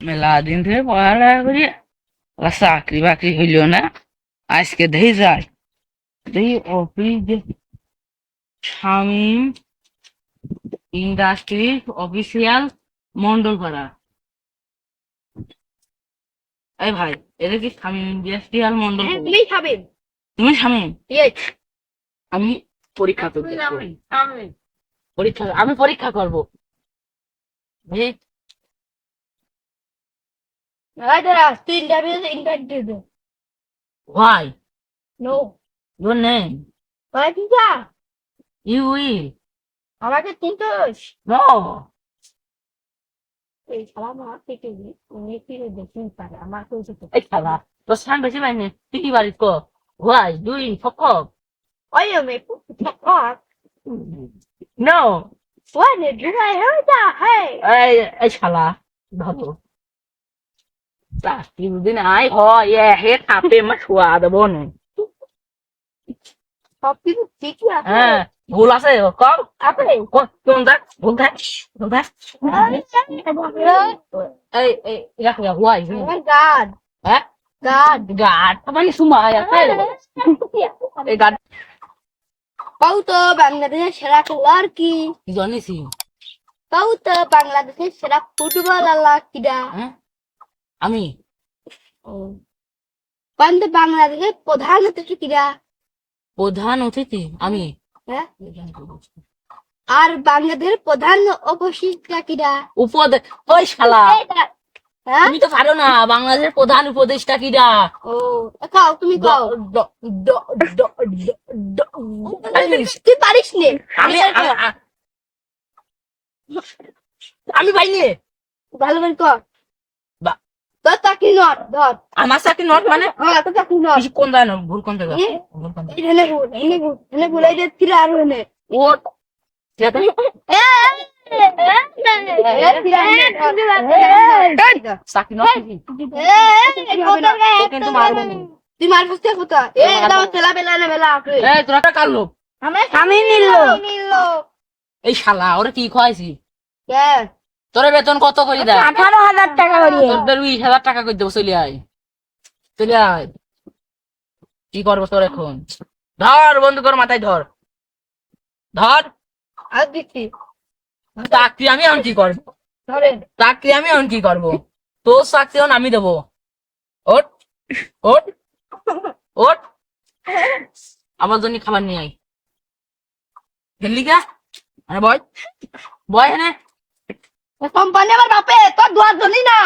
মেলা দিন থেকে পড়ালেখা করি চাকরি বাকরি হইল না। আজকে দেখি যাই। দেখি অফিস যে শামীম ইন্ডাস্ট্রি অফিসিয়াল মন্ডলপাড়া এই ভাই এটা কি শামীম ইন্ডাস্ট্রিয়াল মন্ডল হ্যাঁ, তুমি তুমি ইয়েস আমি পরীক্ষা করতে পরীক্ষা আমি পরীক্ষা করব। ইন্টারভিউ ইন্টারভিউ দে। Why? No your name? ভাই পিজা you will. আমাকে চিনতো no. এই শালা আমার থেকে উনি কি দেখি পারে আমার তো যেতে এই শালা তোর সান বেশি পাইনি। তুই কি বাড়িত why? Doing fuck up? no. হয়ে যা হেই এই এই শালা ধরো চাকরি দিন আই হয় এ হে খাপে মা ছুয়া দেবো না সব কিছু ঠিকই আছে হ্যাঁ ভুল আছে কম আছে কোন দেখ ভুল দেখ ভুল দেখ এই এই রাখ রাখ why আমার গাড হ্যাঁ গাড গাট মানে সুমাই আছে এই গাট কও তো বাংলাদেশের সেরা খেলোয়াড় কি কি জানিস কও তো বাংলাদেশের সেরা ফুটবল আল্লাহ কিডা হ্যাঁ আমি? কোন তো বাংলাদেশের প্রধান অতিথি কিডা প্রধান অতিথি? আমি? হ্যাঁ? আর বাংলাদেশের প্রধান উপস্থিতা কিডা উপদে ওই শালা। হ্যাঁ? তুমি তো পারো না বাংলাদেশের প্রধান উপদেষ্টা কিরা। ও খাও তুমি খাও তুই পারিস নে। আমি আমি- পাইনি ভালো করে কর। তোর চাকরি নট ধর। আমার সাথে নট মানে? হ্যাঁ তোর চাকরি নট। কিছু কোন জানো ভুল কোন জায়গা ভুল কোন এখানে এখানে এখানে ভুল এই আর এনে ও ঠিক আছে? চাকরি নট কিন্তু মারবো। না। তুই মার বসতে কোথা এ খেলা বেলা না বেলা তোরা কার লোক? আমরা নিল এই শালা ওরা কি খাওয়াইছি কে? তোর বেতন কত করে দেয় আঠারো হাজার টাকা করিয়ে তোদের বিশ হাজার টাকা করে দেবো চলে আয়। চলে আয়। কি করব তোর এখন? ধর বন্ধু কর মাথায় ধর। ধর। আর দিচ্ছি। চাকরি আমি এখন কি করব? চাকরি আমি এখন কি করব? তোর চাকরি এখন আমি দেবো। ওট ওট ওট আমার জন্য খাবার নিয়ে আই গেলি আরে বয়। বয় এনে। কোম্পানি আমার বাপে তোর দুয়ার ধরলি না।